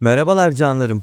Merhabalar canlarım.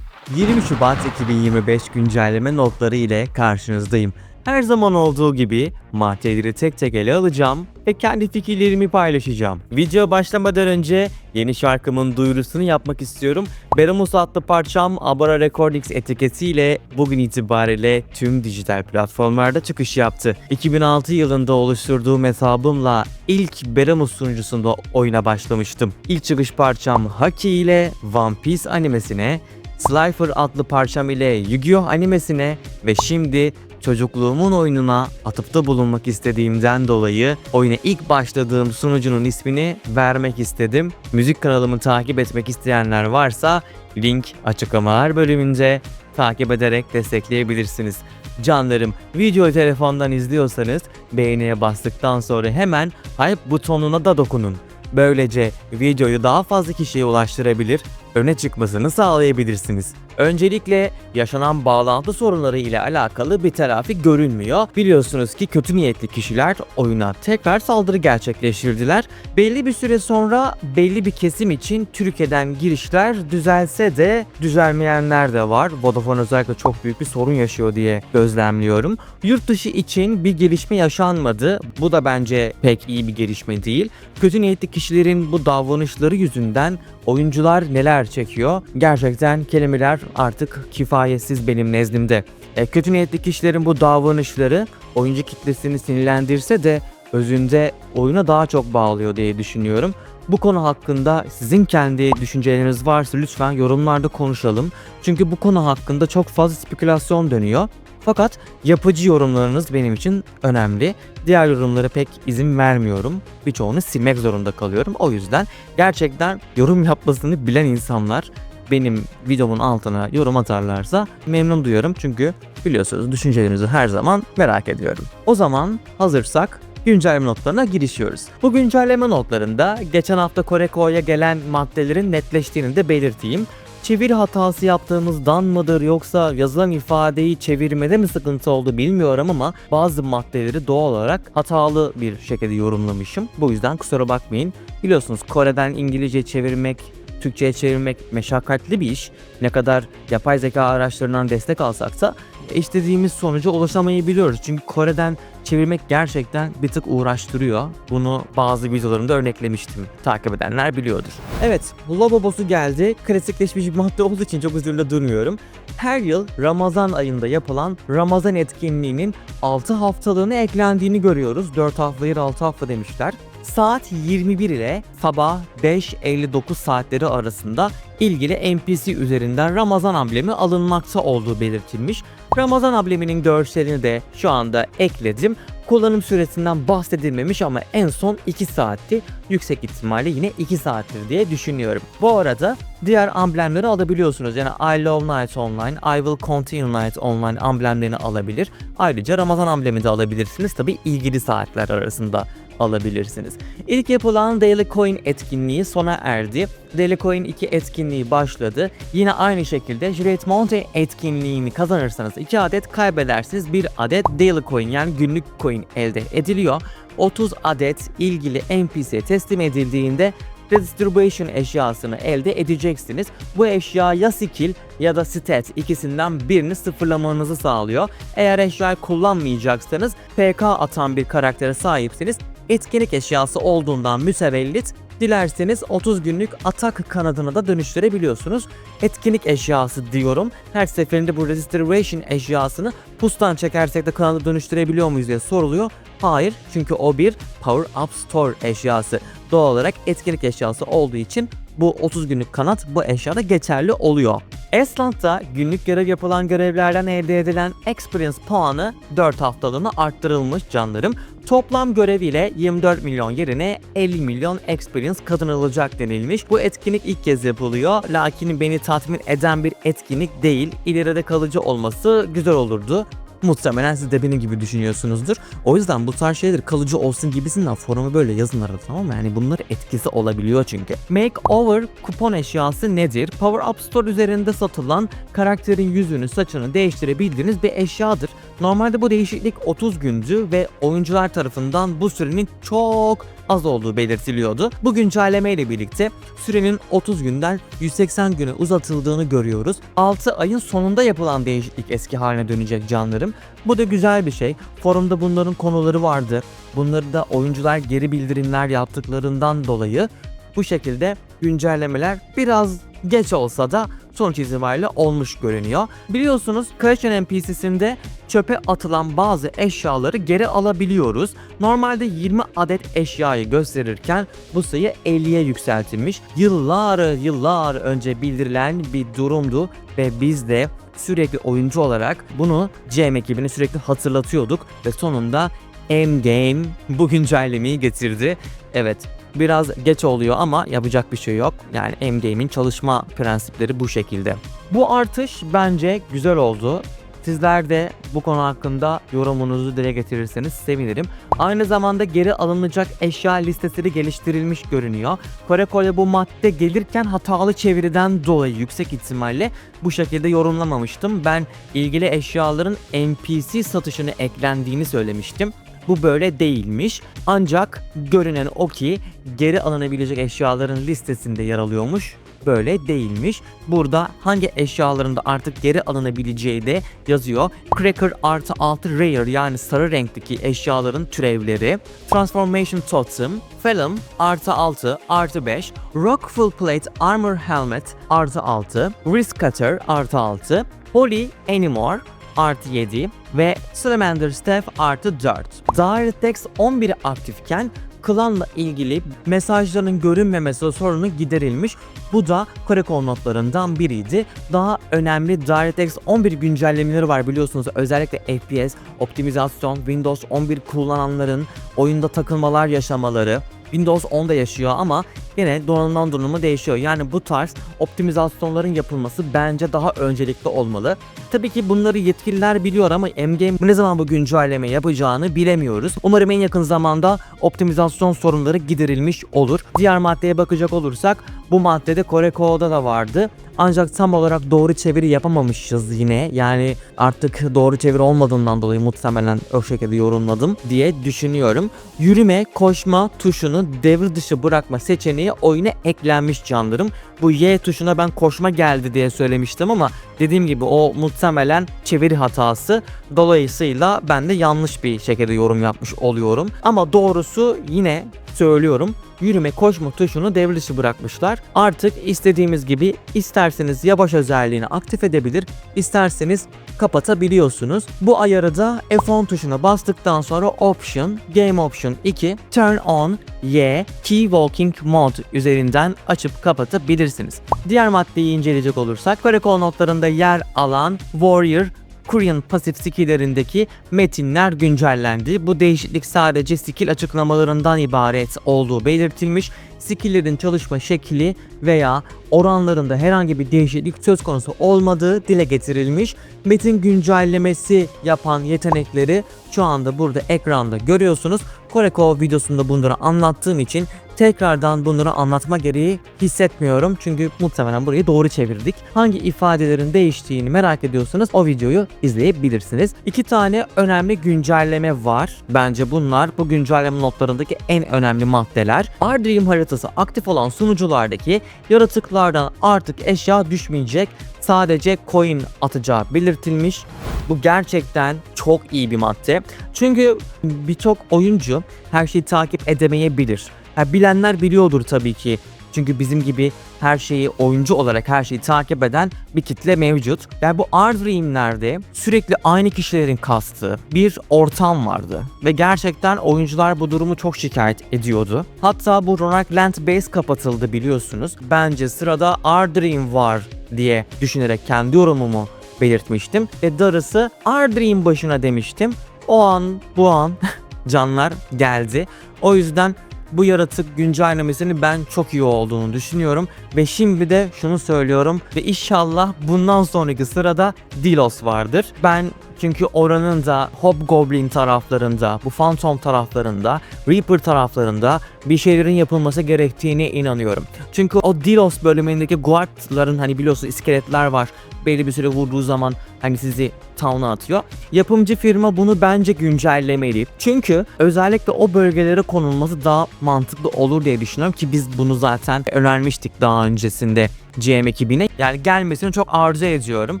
20 Şubat 2025 güncelleme notları ile karşınızdayım. Her zaman olduğu gibi maddeleri tek tek ele alacağım ve kendi fikirlerimi paylaşacağım. Video başlamadan önce yeni şarkımın duyurusunu yapmak istiyorum. Beramus adlı parçam Abara Recordings etiketiyle bugün itibariyle tüm dijital platformlarda çıkış yaptı. 2006 yılında oluşturduğum hesabımla ilk Beramus sunucusunda oyuna başlamıştım. İlk çıkış parçam Haki ile One Piece animesine, Slifer adlı parçam ile Yu-Gi-Oh animesine ve şimdi çocukluğumun oyununa atıfta bulunmak istediğimden dolayı oyuna ilk başladığım sunucunun ismini vermek istedim. Müzik kanalımı takip etmek isteyenler varsa link açıklamalar bölümünde takip ederek destekleyebilirsiniz. Canlarım videoyu telefondan izliyorsanız beğeniye bastıktan sonra hemen hype butonuna da dokunun. Böylece videoyu daha fazla kişiye ulaştırabilir, öne çıkmasını sağlayabilirsiniz. Öncelikle yaşanan bağlantı sorunları ile alakalı bir telafi görünmüyor. Biliyorsunuz ki kötü niyetli kişiler oyuna tekrar saldırı gerçekleştirdiler. Belli bir süre sonra belli bir kesim için Türkiye'den girişler düzelse de düzelmeyenler de var. Vodafone özellikle çok büyük bir sorun yaşıyor diye gözlemliyorum. Yurt dışı için bir gelişme yaşanmadı. Bu da bence pek iyi bir gelişme değil. Kötü niyetli kişilerin bu davranışları yüzünden oyuncular neler çekiyor? Gerçekten kelimeler artık kifayetsiz benim nezdimde. E, kötü niyetli kişilerin bu davranışları oyuncu kitlesini sinirlendirse de özünde oyuna daha çok bağlıyor diye düşünüyorum. Bu konu hakkında sizin kendi düşünceleriniz varsa lütfen yorumlarda konuşalım. Çünkü bu konu hakkında çok fazla spekülasyon dönüyor. Fakat yapıcı yorumlarınız benim için önemli. Diğer yorumlara pek izin vermiyorum. Birçoğunu silmek zorunda kalıyorum. O yüzden gerçekten yorum yapmasını bilen insanlar benim videomun altına yorum atarlarsa memnun duyuyorum. Çünkü biliyorsunuz düşüncelerinizi her zaman merak ediyorum. O zaman hazırsak güncelleme notlarına girişiyoruz. Bu güncelleme notlarında geçen hafta Koreko'ya gelen maddelerin netleştiğini de belirteyim. Çeviri hatası yaptığımızdan mıdır yoksa yazılan ifadeyi çevirmede mi sıkıntı oldu bilmiyorum ama bazı maddeleri doğal olarak hatalı bir şekilde yorumlamışım. Bu yüzden kusura bakmayın. Biliyorsunuz Kore'den İngilizce çevirmek Türkçe'ye çevirmek meşakkatli bir iş. Ne kadar yapay zeka araçlarından destek alsak da istediğimiz sonuca ulaşamayabiliyoruz. Çünkü Kore'den çevirmek gerçekten bir tık uğraştırıyor. Bunu bazı videolarımda örneklemiştim. Takip edenler biliyordur. Evet, Lobobosu geldi. Klasikleşmiş bir madde olduğu için çok üzerinde durmuyorum. Her yıl Ramazan ayında yapılan Ramazan etkinliğinin 6 haftalığına eklendiğini görüyoruz. 4 hafta yer 6 hafta demişler. Saat 21 ile sabah 5.59 saatleri arasında ilgili NPC üzerinden Ramazan amblemi alınmakta olduğu belirtilmiş. Ramazan ambleminin görselini de şu anda ekledim. Kullanım süresinden bahsedilmemiş ama en son 2 saatti. Yüksek ihtimalle yine 2 saattir diye düşünüyorum. Bu arada diğer amblemleri alabiliyorsunuz. Yani I Love Night Online, I Will Continue Night Online amblemlerini alabilir. Ayrıca Ramazan amblemi de alabilirsiniz. Tabi ilgili saatler arasında alabilirsiniz. İlk yapılan Daily Coin etkinliği sona erdi. Daily Coin 2 etkinliği başladı. Yine aynı şekilde Juliet Monte etkinliğini kazanırsanız 2 adet kaybedersiniz 1 adet Daily Coin yani günlük coin elde ediliyor. 30 adet ilgili NPC'ye teslim edildiğinde Redistribution eşyasını elde edeceksiniz. Bu eşya ya skill ya da stat ikisinden birini sıfırlamanızı sağlıyor. Eğer eşyayı kullanmayacaksanız PK atan bir karaktere sahipsiniz. Etkinlik eşyası olduğundan mütevellit Dilerseniz 30 günlük atak kanadına da dönüştürebiliyorsunuz. Etkinlik eşyası diyorum. Her seferinde bu Registration eşyasını pustan çekersek de kanada dönüştürebiliyor muyuz diye soruluyor. Hayır çünkü o bir Power Up Store eşyası. Doğal olarak etkinlik eşyası olduğu için bu 30 günlük kanat bu eşyada geçerli oluyor. Esland'da günlük görev yapılan görevlerden elde edilen experience puanı 4 haftalığına arttırılmış canlarım. Toplam görev ile 24 milyon yerine 50 milyon experience kazanılacak denilmiş. Bu etkinlik ilk kez yapılıyor. Lakin beni tatmin eden bir etkinlik değil. İleride kalıcı olması güzel olurdu. Muhtemelen siz de benim gibi düşünüyorsunuzdur. O yüzden bu tarz şeyler kalıcı olsun gibisinden forumu böyle yazın arada tamam mı? Yani bunlar etkisi olabiliyor çünkü. Makeover kupon eşyası nedir? Power Up Store üzerinde satılan karakterin yüzünü, saçını değiştirebildiğiniz bir eşyadır. Normalde bu değişiklik 30 gündü ve oyuncular tarafından bu sürenin çok az olduğu belirtiliyordu. Bu güncelleme ile birlikte sürenin 30 günden 180 güne uzatıldığını görüyoruz. 6 ayın sonunda yapılan değişiklik eski haline dönecek canlarım. Bu da güzel bir şey. Forumda bunların konuları vardı. Bunları da oyuncular geri bildirimler yaptıklarından dolayı bu şekilde güncellemeler biraz geç olsa da sonuç itibariyle olmuş görünüyor. Biliyorsunuz Creation NPC'sinde çöpe atılan bazı eşyaları geri alabiliyoruz. Normalde 20 adet eşyayı gösterirken bu sayı 50'ye yükseltilmiş. Yıllar yıllar önce bildirilen bir durumdu ve biz de sürekli oyuncu olarak bunu GM ekibine sürekli hatırlatıyorduk ve sonunda M-Game bu güncellemeyi getirdi. Evet biraz geç oluyor ama yapacak bir şey yok. Yani M-Game'in çalışma prensipleri bu şekilde. Bu artış bence güzel oldu. Sizler de bu konu hakkında yorumunuzu dile getirirseniz sevinirim. Aynı zamanda geri alınacak eşya listesi geliştirilmiş görünüyor. Koreko'ya bu madde gelirken hatalı çeviriden dolayı yüksek ihtimalle bu şekilde yorumlamamıştım. Ben ilgili eşyaların NPC satışını eklendiğini söylemiştim. Bu böyle değilmiş. Ancak görünen o ki geri alınabilecek eşyaların listesinde yer alıyormuş. Böyle değilmiş. Burada hangi eşyaların da artık geri alınabileceği de yazıyor. Cracker artı 6 rare yani sarı renkteki eşyaların türevleri. Transformation Totem, Felum artı 6 artı 5, Rock Full Plate Armor Helmet artı 6, Wrist Cutter artı 6, Holy Anymore artı 7 ve Salamander Staff artı 4. DirectX 11 aktifken klanla ilgili mesajların görünmemesi sorunu giderilmiş. Bu da Korekol notlarından biriydi. Daha önemli DirectX 11 güncellemeleri var biliyorsunuz. Özellikle FPS, optimizasyon, Windows 11 kullananların oyunda takılmalar yaşamaları, Windows 10'da yaşıyor ama yine donanımdan donanıma değişiyor. Yani bu tarz optimizasyonların yapılması bence daha öncelikli olmalı. Tabii ki bunları yetkililer biliyor ama M-Game ne zaman bu güncelleme yapacağını bilemiyoruz. Umarım en yakın zamanda optimizasyon sorunları giderilmiş olur. Diğer maddeye bakacak olursak bu maddede Kore Ko'da da vardı. Ancak tam olarak doğru çeviri yapamamışız yine. Yani artık doğru çeviri olmadığından dolayı muhtemelen o şekilde yorumladım diye düşünüyorum. Yürüme, koşma tuşunu devir dışı bırakma seçeneği oyuna eklenmiş canlarım. Bu Y tuşuna ben koşma geldi diye söylemiştim ama dediğim gibi o muhtemelen çeviri hatası. Dolayısıyla ben de yanlış bir şekilde yorum yapmış oluyorum. Ama doğrusu yine söylüyorum. Yürüme koşma tuşunu devre bırakmışlar. Artık istediğimiz gibi isterseniz yavaş özelliğini aktif edebilir, isterseniz kapatabiliyorsunuz. Bu ayarı da F10 tuşuna bastıktan sonra Option, Game Option 2, Turn On, Y, Key Walking Mode üzerinden açıp kapatabilirsiniz. Diğer maddeyi inceleyecek olursak, Karakol notlarında yer alan Warrior Korean pasif skill'lerindeki metinler güncellendi. Bu değişiklik sadece skill açıklamalarından ibaret olduğu belirtilmiş. Skill'lerin çalışma şekli veya oranlarında herhangi bir değişiklik söz konusu olmadığı dile getirilmiş. Metin güncellemesi yapan yetenekleri şu anda burada ekranda görüyorsunuz. Koreko videosunda bunları anlattığım için tekrardan bunları anlatma gereği hissetmiyorum. Çünkü muhtemelen burayı doğru çevirdik. Hangi ifadelerin değiştiğini merak ediyorsanız o videoyu izleyebilirsiniz. İki tane önemli güncelleme var. Bence bunlar bu güncelleme notlarındaki en önemli maddeler. Ardream haritası aktif olan sunuculardaki yaratıklardan artık eşya düşmeyecek. Sadece coin atacağı belirtilmiş. Bu gerçekten çok iyi bir madde. Çünkü birçok oyuncu her şeyi takip edemeyebilir. Ha, bilenler biliyordur tabii ki. Çünkü bizim gibi her şeyi oyuncu olarak her şeyi takip eden bir kitle mevcut. Yani bu Ardream'lerde sürekli aynı kişilerin kastığı bir ortam vardı. Ve gerçekten oyuncular bu durumu çok şikayet ediyordu. Hatta bu Land Base kapatıldı biliyorsunuz. Bence sırada Ardream var diye düşünerek kendi yorumumu belirtmiştim. Ve darısı Ardream başına demiştim. O an bu an canlar geldi. O yüzden bu yaratık güncellemesini ben çok iyi olduğunu düşünüyorum ve şimdi de şunu söylüyorum ve inşallah bundan sonraki sırada Dilos vardır. Ben Çünkü oranın da Hobgoblin taraflarında, bu Phantom taraflarında, Reaper taraflarında bir şeylerin yapılması gerektiğine inanıyorum. Çünkü o Delos bölümündeki guardların hani biliyorsunuz iskeletler var. Belli bir süre vurduğu zaman hani sizi town'a atıyor. Yapımcı firma bunu bence güncellemeli. Çünkü özellikle o bölgelere konulması daha mantıklı olur diye düşünüyorum ki biz bunu zaten önermiştik daha öncesinde GM ekibine. Yani gelmesini çok arzu ediyorum.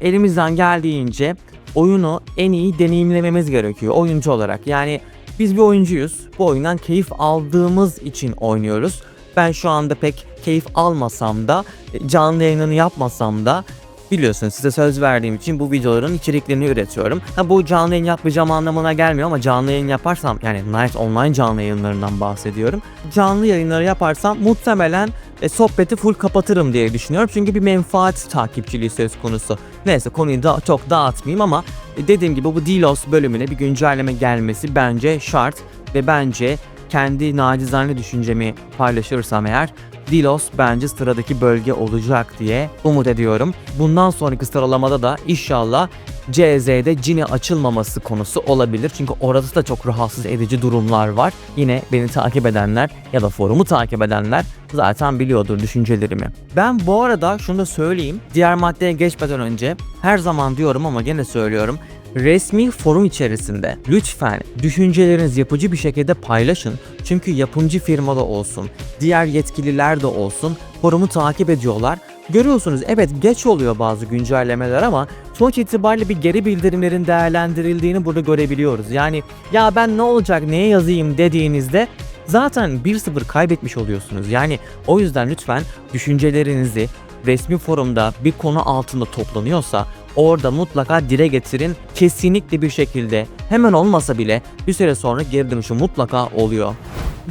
Elimizden geldiğince oyunu en iyi deneyimlememiz gerekiyor oyuncu olarak. Yani biz bir oyuncuyuz. Bu oyundan keyif aldığımız için oynuyoruz. Ben şu anda pek keyif almasam da, canlı yayınını yapmasam da biliyorsunuz size söz verdiğim için bu videoların içeriklerini üretiyorum. Ha bu canlı yayın yapmayacağım anlamına gelmiyor ama canlı yayın yaparsam yani Night Online canlı yayınlarından bahsediyorum. Canlı yayınları yaparsam muhtemelen e, sohbeti full kapatırım diye düşünüyorum. Çünkü bir menfaat takipçiliği söz konusu. Neyse konuyu da çok dağıtmayayım ama e, dediğim gibi bu Delos bölümüne bir güncelleme gelmesi bence şart ve bence kendi nacizane düşüncemi paylaşırsam eğer Delos bence sıradaki bölge olacak diye umut ediyorum. Bundan sonraki sıralamada da inşallah CZ'de Cini açılmaması konusu olabilir. Çünkü orada da çok rahatsız edici durumlar var. Yine beni takip edenler ya da forumu takip edenler zaten biliyordur düşüncelerimi. Ben bu arada şunu da söyleyeyim. Diğer maddeye geçmeden önce her zaman diyorum ama gene söylüyorum. Resmi forum içerisinde lütfen düşüncelerinizi yapıcı bir şekilde paylaşın. Çünkü yapımcı firmada olsun, diğer yetkililer de olsun forumu takip ediyorlar. Görüyorsunuz evet geç oluyor bazı güncellemeler ama sonuç itibariyle bir geri bildirimlerin değerlendirildiğini burada görebiliyoruz. Yani ya ben ne olacak neye yazayım dediğinizde zaten 1-0 kaybetmiş oluyorsunuz. Yani o yüzden lütfen düşüncelerinizi resmi forumda bir konu altında toplanıyorsa orada mutlaka dile getirin. Kesinlikle bir şekilde hemen olmasa bile bir süre sonra geri dönüşü mutlaka oluyor.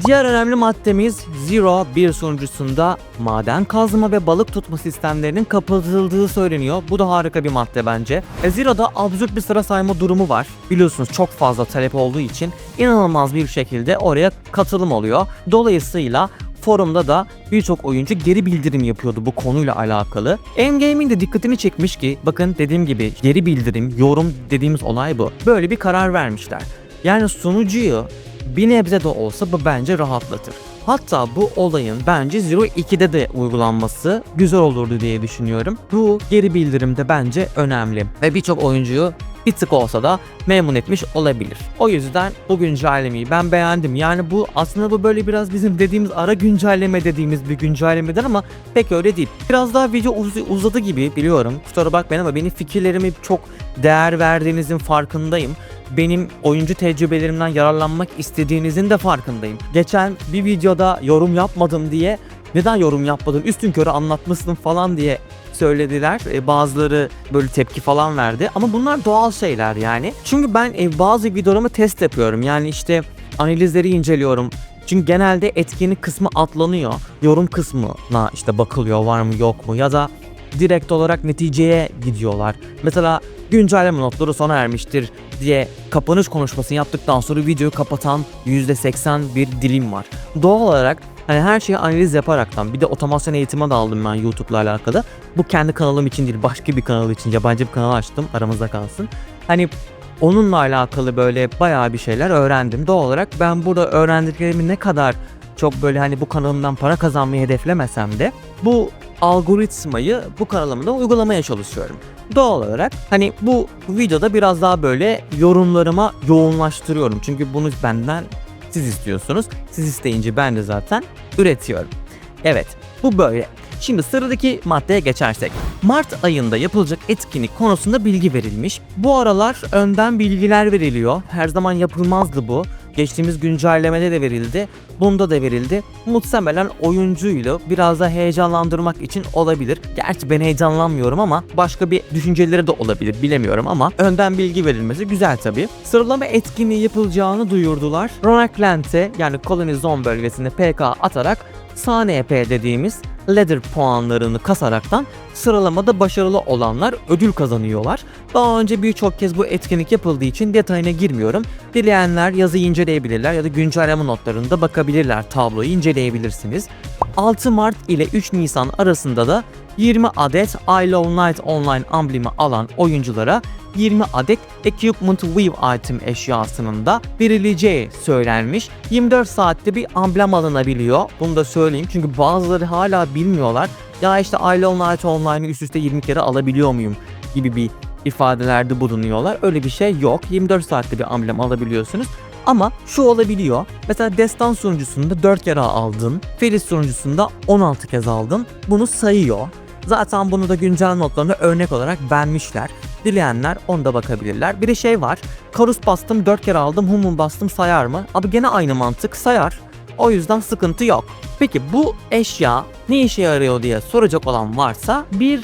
Diğer önemli maddemiz Zero bir sunucusunda maden kazma ve balık tutma sistemlerinin kapatıldığı söyleniyor. Bu da harika bir madde bence. E Zero'da absürt bir sıra sayma durumu var. Biliyorsunuz çok fazla talep olduğu için inanılmaz bir şekilde oraya katılım oluyor. Dolayısıyla forumda da birçok oyuncu geri bildirim yapıyordu bu konuyla alakalı. M-Game'in de dikkatini çekmiş ki bakın dediğim gibi geri bildirim, yorum dediğimiz olay bu. Böyle bir karar vermişler. Yani sunucuyu bir nebze de olsa bu bence rahatlatır. Hatta bu olayın bence Zero 2'de de uygulanması güzel olurdu diye düşünüyorum. Bu geri bildirim de bence önemli ve birçok oyuncuyu bir tık olsa da memnun etmiş olabilir. O yüzden bu güncellemeyi ben beğendim. Yani bu aslında bu böyle biraz bizim dediğimiz ara güncelleme dediğimiz bir güncellemeden ama pek öyle değil. Biraz daha video uz- uzadı gibi biliyorum. Kusura bakmayın ama benim fikirlerimi çok değer verdiğinizin farkındayım. Benim oyuncu tecrübelerimden yararlanmak istediğinizin de farkındayım. Geçen bir videoda yorum yapmadım diye neden yorum yapmadın üstün körü anlatmışsın falan diye söylediler. E, bazıları böyle tepki falan verdi. Ama bunlar doğal şeyler yani. Çünkü ben e, bazı videolarımı test yapıyorum. Yani işte analizleri inceliyorum. Çünkü genelde etkinlik kısmı atlanıyor. Yorum kısmına işte bakılıyor var mı yok mu ya da direkt olarak neticeye gidiyorlar. Mesela güncelleme notları sona ermiştir diye kapanış konuşmasını yaptıktan sonra videoyu kapatan %80 bir dilim var. Doğal olarak hani her şeyi analiz yaparaktan bir de otomasyon eğitimi de aldım ben YouTube'la alakalı. Bu kendi kanalım için değil başka bir kanal için yabancı bir kanal açtım aramızda kalsın. Hani onunla alakalı böyle bayağı bir şeyler öğrendim. Doğal olarak ben burada öğrendiklerimi ne kadar çok böyle hani bu kanalımdan para kazanmayı hedeflemesem de bu algoritmayı bu kanalımda uygulamaya çalışıyorum. Doğal olarak hani bu videoda biraz daha böyle yorumlarıma yoğunlaştırıyorum. Çünkü bunu benden siz istiyorsunuz. Siz isteyince ben de zaten üretiyorum. Evet bu böyle. Şimdi sıradaki maddeye geçersek. Mart ayında yapılacak etkinlik konusunda bilgi verilmiş. Bu aralar önden bilgiler veriliyor. Her zaman yapılmazdı bu. Geçtiğimiz güncellemede de verildi. Bunda da verildi. Muhtemelen oyuncuyla biraz da heyecanlandırmak için olabilir. Gerçi ben heyecanlanmıyorum ama başka bir düşünceleri de olabilir bilemiyorum ama önden bilgi verilmesi güzel tabii. Sıralama etkinliği yapılacağını duyurdular. Ronakland'e yani Colony Zone bölgesinde PK atarak sahne EP dediğimiz ladder puanlarını kasaraktan sıralamada başarılı olanlar ödül kazanıyorlar. Daha önce birçok kez bu etkinlik yapıldığı için detayına girmiyorum. Dileyenler yazıyı inceleyebilirler ya da güncelleme notlarında bakabilirler. Tabloyu inceleyebilirsiniz. 6 Mart ile 3 Nisan arasında da 20 adet I Love Night Online amblemi alan oyunculara 20 adet Equipment Weave Item eşyasının da verileceği söylenmiş. 24 saatte bir amblem alınabiliyor. Bunu da söyleyeyim çünkü bazıları hala bilmiyorlar. Ya işte I Love Night Online'ı üst üste 20 kere alabiliyor muyum gibi bir ifadelerde bulunuyorlar. Öyle bir şey yok. 24 saatte bir amblem alabiliyorsunuz. Ama şu olabiliyor. Mesela Destan sunucusunda 4 kere aldın. Feris sunucusunda 16 kez aldın. Bunu sayıyor. Zaten bunu da güncel notlarına örnek olarak vermişler. Dileyenler onda bakabilirler. Bir de şey var. Karus bastım 4 kere aldım. Humun bastım sayar mı? Abi gene aynı mantık sayar. O yüzden sıkıntı yok. Peki bu eşya ne işe yarıyor diye soracak olan varsa bir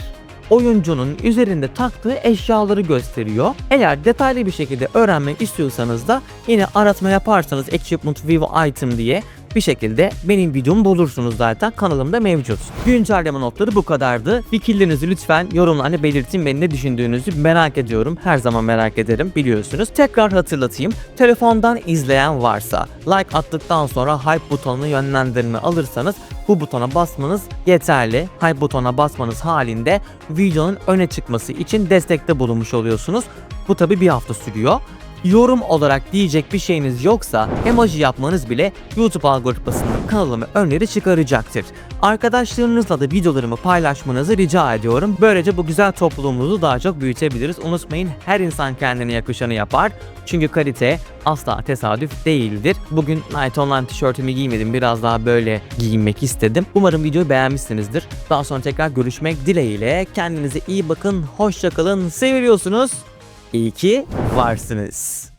oyuncunun üzerinde taktığı eşyaları gösteriyor. Eğer detaylı bir şekilde öğrenmek istiyorsanız da yine aratma yaparsanız Equipment View Item diye bir şekilde benim videomu bulursunuz zaten kanalımda mevcut. Güncelleme notları bu kadardı. Fikirlerinizi lütfen yorumlarla belirtin. Beni ne düşündüğünüzü merak ediyorum. Her zaman merak ederim biliyorsunuz. Tekrar hatırlatayım. Telefondan izleyen varsa like attıktan sonra hype butonuna yönlendirme alırsanız bu butona basmanız yeterli. Hype butona basmanız halinde videonun öne çıkması için destekte bulunmuş oluyorsunuz. Bu tabi bir hafta sürüyor. Yorum olarak diyecek bir şeyiniz yoksa emoji yapmanız bile YouTube algoritmasında kanalıma öneri çıkaracaktır. Arkadaşlarınızla da videolarımı paylaşmanızı rica ediyorum. Böylece bu güzel topluluğumuzu daha çok büyütebiliriz. Unutmayın her insan kendine yakışanı yapar. Çünkü kalite asla tesadüf değildir. Bugün Night Online tişörtümü giymedim. Biraz daha böyle giyinmek istedim. Umarım videoyu beğenmişsinizdir. Daha sonra tekrar görüşmek dileğiyle. Kendinize iyi bakın. Hoşçakalın. Seviyorsunuz. İyi ki varsınız.